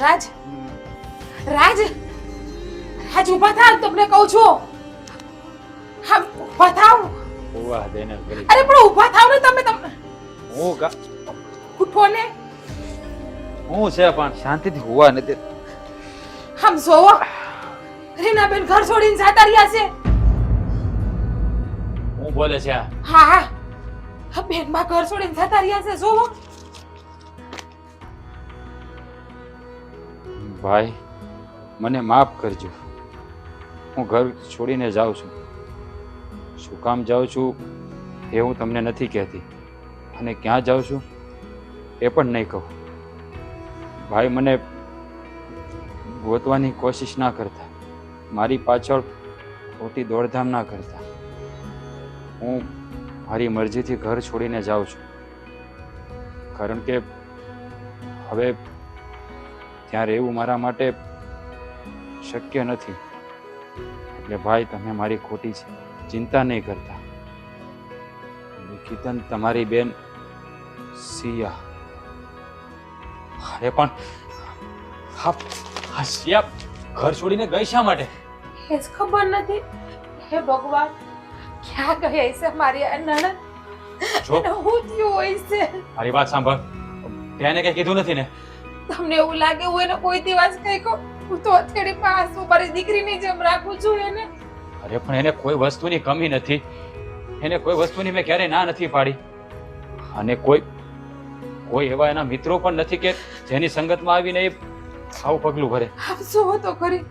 રાજ? રાજ? રાજ ઊભા થા તમને કહું છું. હા ઊભા થાવ. ઊભા દેને અરે પણ ઊભા થાવ ને તમે તમે. હું કા ઉઠો ને. હું છે પણ શાંતિથી હોવા નથી. આમ જોવો. રીનાબેન ઘર છોડીને જતા રહ્યા છે. હું બોલે છે હા હા. હા બેનમાં ઘર છોડીને જતા રહ્યા છે જોવો. ભાઈ, મને માફ કરજો. હું ઘર છોડીને જાઉં છું. શું કામ જાઉં છું એ હું તમને નથી કહેતી. અને ક્યાં જાઉં છું એ પણ નહીં કહું. ભાઈ, મને ગોતવાની કોશિશ ના કરતા. મારી પાછળ ખોટી દોડધામ ના કરતા. હું મારી મરજીથી ઘર છોડીને જાઉં છું. કારણ કે હવે ત્યાં રહેવું મારા માટે શક્ય નથી. એટલે ભાઈ તમે મારી ખોટી છે ચિંતા નહીં કરતા. નિકિતન તમારી બેન સિયા. અરે પણ હા સિયા ઘર છોડીને ગઈ શા માટે? એ ખબર નથી. હે ભગવાન ક્યાં ગયા છે મારી આ નણંદ? જો. હું થયું હોય છે મારી વાત સાંભળ. તેને કઈ કીધું નથી ને? તમને એવું લાગે હું એને કોઈ દિવસ કઈ કહું? હું તો અથેડી પાસ મારી દીકરીની જેમ રાખું છું એને. અરે પણ એને કોઈ વસ્તુની કમી નથી. એને કોઈ વસ્તુની મેં ક્યારેય ના નથી પાડી. અને કોઈ કોઈ એવા એના મિત્રો પણ નથી કે જેની સંગતમાં આવીને એ આવું પગલું ભરે. આપ સોહો તો કરી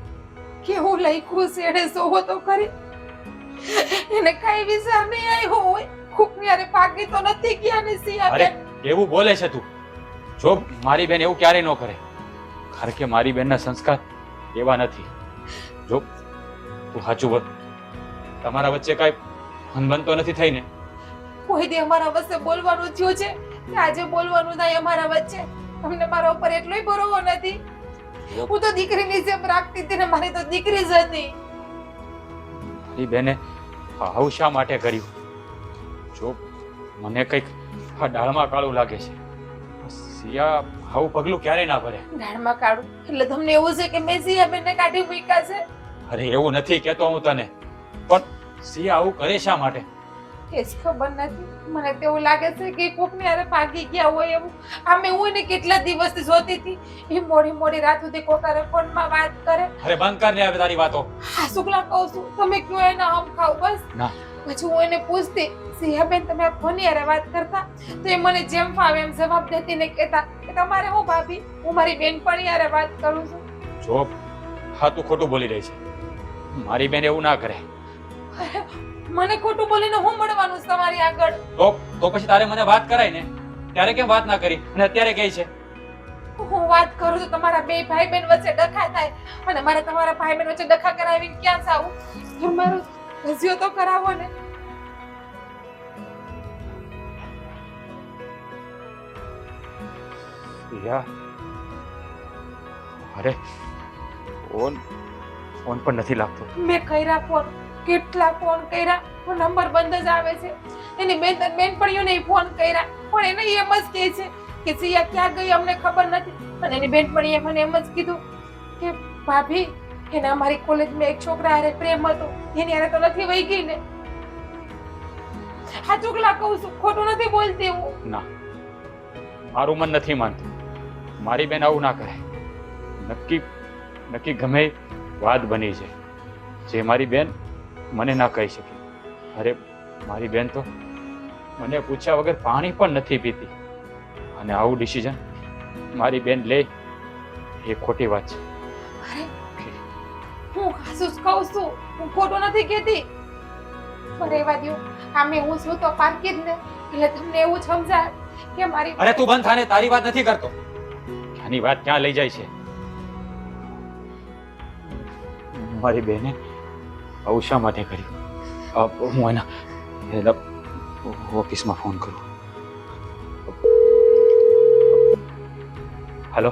કેવું લખ્યું છે એને સોહો તો કરી એને કઈ વિચાર નહીં આવ્યો હોય. ખૂકની અરે પાકી તો નથી ગયા ને સિયા અરે એવું બોલે છે તું. જો મારી બેન એવું ક્યારેય ન કરે કારણ કે મારી બેનના સંસ્કાર એવા નથી. જો તું સાચું બોલ. તમારા વચ્ચે કાંઈ હનબન તો નથી થઈ ને કોઈ દે અમારા વચ્ચે બોલવાનું થયું છે? કે આજે બોલવાનું થાય અમારા વચ્ચે? અમને મારા ઉપર એટલોય ભરોવો નથી. હું તો દીકરીની જેમ રાખતી હતી ને મારી તો દીકરી જ હતી. મારી બેને આવું શા માટે કર્યું? જો મને કંઈક આ ડાળમાં કાળું લાગે છે. સિયા આવું પગલું ક્યારેય ના ભરે. દાળમાં કાઢું. એટલે તમને એવું છે કે મેં સિયાબેનને કાઢી મૂક્યા છે? અરે એવું નથી કહેતો હું તને. પણ સિયા આવું કરે શા માટે? એ જ ખબર નથી. મને તો એવું લાગે છે કે કોકને અરે ભાગી ગયા હોય એવું. આમે હું એને કેટલા દિવસથી જોતી હતી? એ મોડી મોડી રાત સુધી કોકારે ફોનમાં વાત કરે. અરે બંધ કર ને હવે તારી વાતો. હા શુક્લા કહું છું તમે કયો એના આમ ખાવ બસ? ના. પછી હું એને પૂછતી સિંહાબેન તમે આ ફોની યારે વાત કરતા? તો એ મને જેમ ફાવે એમ જવાબ દેતી ને કહેતા કે તમારે હું ભાભી? હું મારી બેનપણી યારે વાત કરું છું. જો હા તું ખોટું બોલી રહી છે. મારી બેન એવું ના કરે. મને ખોટું બોલીને હું મળવાનું છે તમારી આગળ? તો તો પછી તારે મને વાત કરાય ને? ત્યારે કેમ વાત ના કરી? અને અત્યારે કહે છે. હું વાત કરું છું તમારા બે ભાઈ બહેન વચ્ચે ડખા થાય. અને મારે તમારા ભાઈ બહેન વચ્ચે ડખા કરાવીને ક્યાં જાવું તમારું રજિયો તો કરાવો ને. યા. અરે ફોન ફોન પણ નથી લાગતો. મેં કર્યા ફોન કેટલા ફોન કર્યા પણ નંબર બંધ જ આવે છે. એની બેન બેનપણીઓને ફોન કર્યા પણ એને એમ જ કહે છે કે સિયા ક્યાં ગઈ અમને ખબર નથી. અને એની બેનપણીએ મને એમ જ કીધું કે ભાભી એને અમારી કોલેજમાં એક છોકરા હારે પ્રેમ હતો. એની હારે તો નથી વહી ગઈ ને. હા ચોકલા કહું છું, ખોટું નથી બોલતી હું. ના, મારું મન નથી માનતું. મારી બેન આવું ના કરે. નક્કી નક્કી ગમે વાત બની છે જે મારી બેન મને ના કહી શકે. અરે, મારી બેન તો મને પૂછ્યા વગર પાણી પણ નથી પીતી. અને આવું ડિસિઝન મારી બેન લે, એ ખોટી વાત છે. કહું છું. હું ખોટું નથી કહેતી. પણ રહેવા દ્યો. આમે હું છું તો પારકી જ ને. એટલે તમને એવું સમજાય કે મારી અરે તું બંધ થાને, તારી વાત નથી કરતો. આની વાત ક્યાં લઈ જાય છે? મારી બેને આવું શા માટે કર્યું? હું એના એના ઓફિસમાં ફોન કરું. હલો?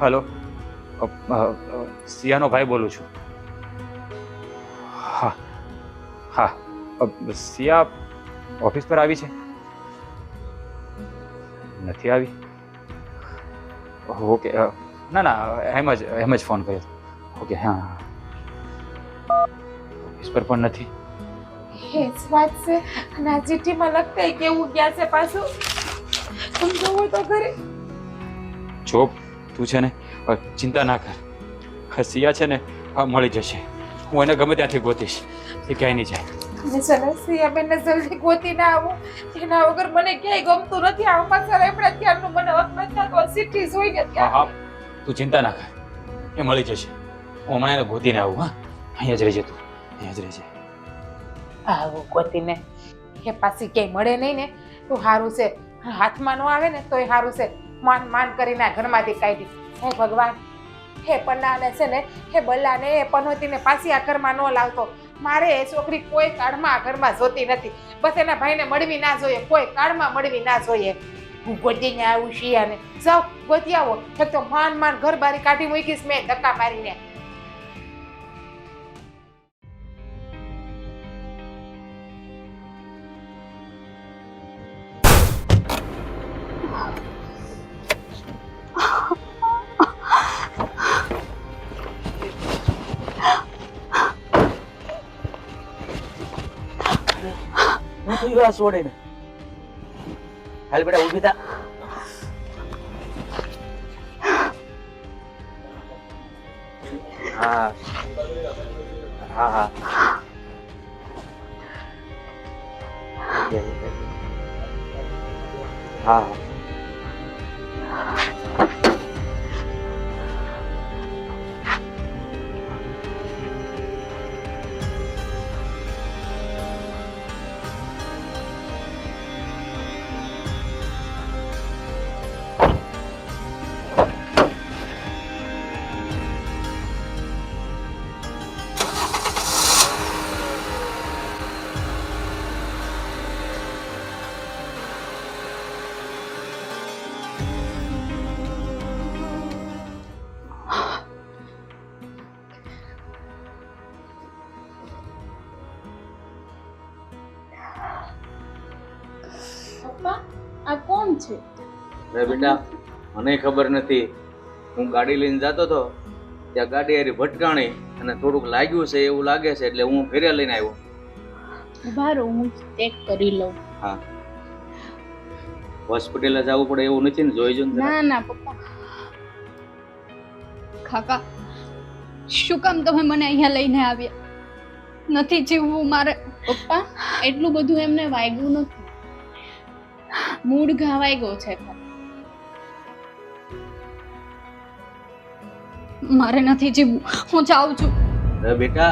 હલો? સિયાનો ભાઈ બોલું છું. હા હા. સિયા ઓફિસ પર આવી છે? નથી આવી? ઓકે ના ના એમ જ એમ જ ફોન કર્યો. ઓકે હા ઓફિસ પર પણ નથી. એ વાત છે. અને આ ચિઠ્ઠીમાં લખતા કેવું ગયા છે પાછું. તમે જોવો તો ઘરે. જો તું છે ને? ચિંતા ના કર. સિયા છે ને હા મળી જશે. હું એને ગમે ત્યાંથી ગોતીશ. એ ક્યાંય નહીં જાય. સિયાબેનને જલ્દી ગોતી ના આવું. એના વગર મને ક્યાંય ગમતું નથી. આ પાછળ એમણે અત્યારનું મને હક નથી થતો આ હા તું ચિંતા ના કર. એ મળી જશે. હું હમણાં એને ગોતીને આવું હા. અહીંયા જ રહેજે તું. અહીંયા જ રહેજે. આવું ગોતીને. એ પાછી ક્યાંય મળે નહીં ને. તો સારું છે. હાથમાં ન આવે ને તોય સારું છે. માન માન કરીને ઘરમાંથી કાઢી હે ભગવાન. હે પન્નાને છે ને, હે બલ્લાને, એ પનોતીને પાછી આ ઘરમાં ન લાવતો. મારે એ છોકરી કોઈ કાળમાં આ ઘરમાં જોતી નથી. બસ એના ભાઈને મળવી ના જોઈએ, કોઈ કાળમાં મળવી ના જોઈએ. હું ગોતીને આવું શિયાને જાઓ ગોતી આવો. તો માન માન ઘર બારી કાઢી મૂકીશ મેં ધક્કા મારીને. હું હાલ બેટા ઊભી થા. હા હા. હા હા. પપ્પા આ કોણ છે? અરે બેટા મને ખબર નથી. હું ગાડી લઈને જતો હતો ત્યાં ગાડી હારી ભટકાણી અને થોડુંક લાગ્યું છે એવું લાગે છે એટલે હું ફેરે લઈને આવ્યો. ઊભા રહો હું ચેક કરી લઉં. હા. હોસ્પિટલે જવું પડે એવું નથી ને? જોઈ ને ના ના પપ્પા. કાકા શું કામ તમે મને અહીંયા લઈને આવ્યા? નથી જીવવું મારે. પપ્પા એટલું બધું એમને વાગ્યું નથી. મૂડ ઘાવાઈ ગયો છે. મારે નથી જીવવું. હું જાઉં છું. અરે બેટા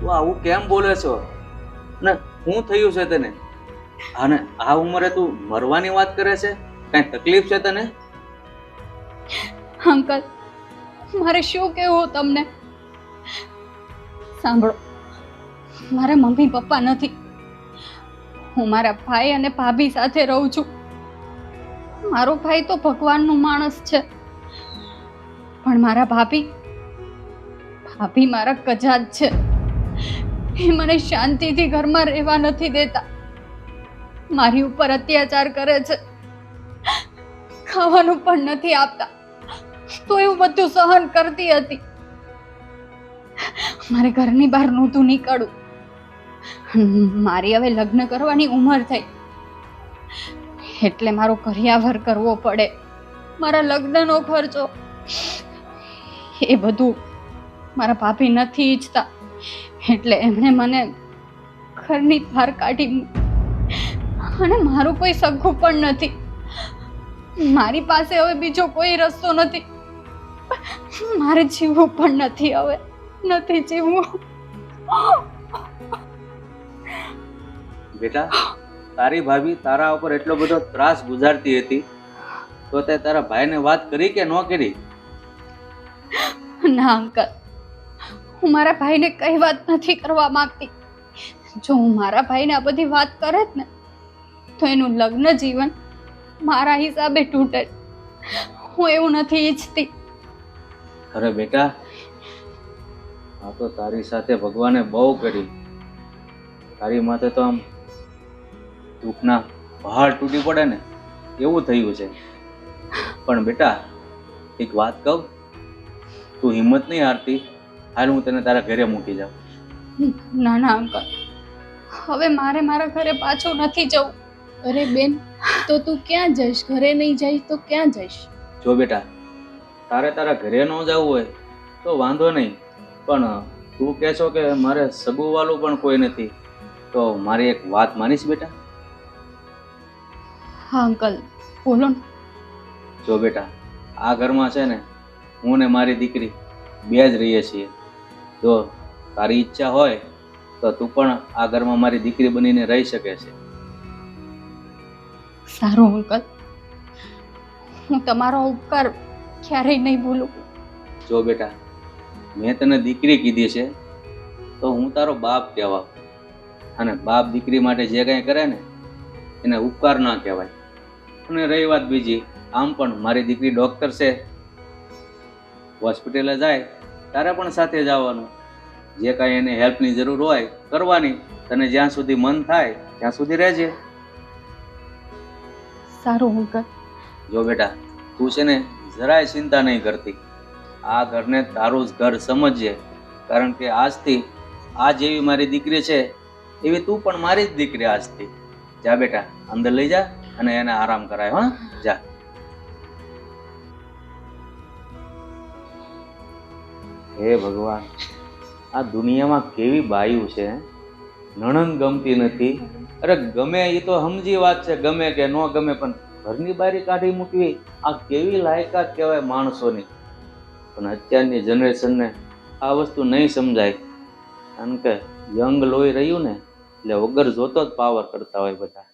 તું આવું કેમ બોલે છો? ને શું થયું છે તને? અને આ ઉંમરે તું મરવાની વાત કરે છે? કઈ તકલીફ છે તને? અંકલ મારે શું કહેવું તમને? સાંભળો મારા મમ્મી પપ્પા નથી. હું મારા ભાઈ અને ભાભી સાથે રહું છું. મારો ભાઈ તો ભગવાનનો માણસ છે. પણ મારા ભાભી ભાભી મારા કજાત છે. એ મને શાંતિથી ઘરમાં રહેવા નથી દેતા. મારી ઉપર અત્યાચાર કરે છે. ખાવાનું પણ નથી આપતા. તો એવું બધું સહન કરતી હતી. મારે ઘરની બહાર નહોતું નીકળવું. મારી હવે લગ્ન કરવાની ઉંમર થઈ. એટલે મારો કર્યાવર કરવો પડે. મારા લગ્નનો ખર્ચો. એ બધું મારા ભાભી નથી ઈચ્છતા. એટલે એમણે મને ઘરની બહાર કાઢી અને મારું કોઈ સગું પણ નથી. મારી પાસે હવે બીજો કોઈ રસ્તો નથી. મારે જીવવું પણ નથી હવે. નથી જીવવું. બેટા તારી ભાભી તારા ઉપર એટલો બધો ત્રાસ ગુજારતી હતી તો તે તારા ભાઈને વાત કરી કે ન કરી? ના અંકલ. હું મારા ભાઈને કઈ વાત નથી કરવા માંગતી. જો હું મારા ભાઈને આ બધી વાત કરે જ ને તો એનું લગ્ન જીવન મારા હિસાબે તૂટે. હું એવું નથી ઈચ્છતી. અરે બેટા આ તો તારી સાથે ભગવાને બહુ કરી. તારી માથે તો આમ દુઃખના પહાડ તૂટી પડે ને એવું થયું છે. પણ બેટા એક વાત કહું? તું હિંમત નહીં હારતી. હાલ હું તને તારા ઘરે મૂકી જાઉં. ના ના અંકલ. હવે મારે મારા ઘરે પાછો નથી જવું. અરે બેન તો તું ક્યાં જઈશ? ઘરે નહીં જઈશ તો ક્યાં જઈશ? જો બેટા તારે તારા ઘરે ન જવું હોય તો વાંધો નહીં. પણ તું કહે છો કે મારે સગુવાલું પણ કોઈ નથી તો મારી એક વાત માનીશ બેટા? હા અંકલ. બોલો ને. જો બેટા આ ઘરમાં છે ને હું ને મારી દીકરી બે જ રહીએ છીએ. જો તારી ઈચ્છા હોય તો તું પણ આ ઘરમાં મારી દીકરી બનીને રહી શકે છે. સારું અંકલ. હું તમારો ઉપકાર ક્યારેય નહીં ભૂલું. જો બેટા મેં તને દીકરી કીધી છે તો હું તારો બાપ કહેવા અને બાપ દીકરી માટે જે કંઈ કરે ને એને ઉપકાર ના કહેવાય. અને રહી વાત બીજી. આમ પણ મારી દીકરી ડૉક્ટર છે. હોસ્પિટલે જાય તારે પણ સાથે જવાનું. જે કાંઈ એને હેલ્પની જરૂર હોય કરવાની. તને જ્યાં સુધી મન થાય ત્યાં સુધી રહેજે. સારું અંકલ. જો બેટા તું છે ને જરાય ચિંતા નહીં કરતી. આ ઘરને તારું જ ઘર સમજજે કારણ કે આજથી આ જેવી મારી દીકરી છે એવી તું પણ મારી જ દીકરી આજથી. જા બેટા અંદર લઈ જા. અને એને આરામ કરાય, હા. જા. હે ભગવાન, આ દુનિયામાં કેવી બાયું છે? નણંદ ગમતી નથી. અરે ગમે એ તો સમજી વાત છે, ગમે કે ન ગમે, પણ ઘરની બારી કાઢી મૂકવી, આ કેવી લાયકાત કહેવાય માણસોની. પણ અત્યારની જનરેશનને આ વસ્તુ નહીં સમજાય. કારણ કે યંગ લોહી રહ્યું ને, એટલે વગર જોતો જ પાવર કરતા હોય બધા.